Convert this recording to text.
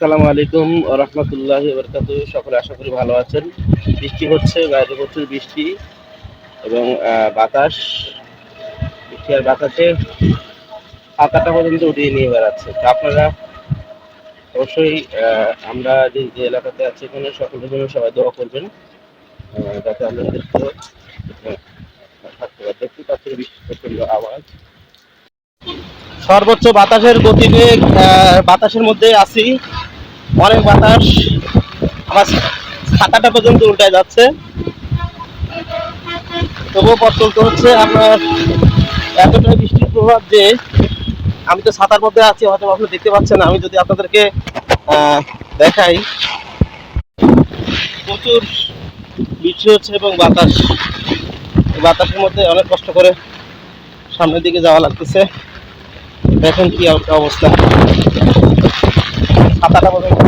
আসসালামু আলাইকুম রহমতুল্লাহ বরকাত সকলে আশা করি ভালো আছেন। বৃষ্টি হচ্ছে, বাইরে প্রচুর বৃষ্টি এবং বাতাস। বৃষ্টি আর বাতাসে ছাতাটা পর্যন্ত উঠিয়ে নিয়ে বেড়াচ্ছে। তো আপনারা অবশ্যই আমরা যে যে এলাকাতে আছি এখানে সকলের জন্য সবাই দোয়া করবেন। যাতে আমরা সর্বোচ্চ বাতাসের গতিবেগ বাতাসের মধ্যে আছি। অনেক বাতাস আমার ছাতাটা পর্যন্ত উল্টে যাচ্ছে। তবুও পথ চলতে হচ্ছে আপনার এতটাই বৃষ্টির প্রভাব যে আমি তো ছাতার মধ্যে আছি, হয়তো আপনি দেখতে পাচ্ছেন আমি যদি আপনাদেরকে দেখাই, প্রচুর বৃষ্টি হচ্ছে এবং বাতাস। বাতাসের মধ্যে অনেক কষ্ট করে সামনের দিকে যাওয়া লাগতেছে। দেখেন কি অবস্থা। খাতাটা পর্যন্ত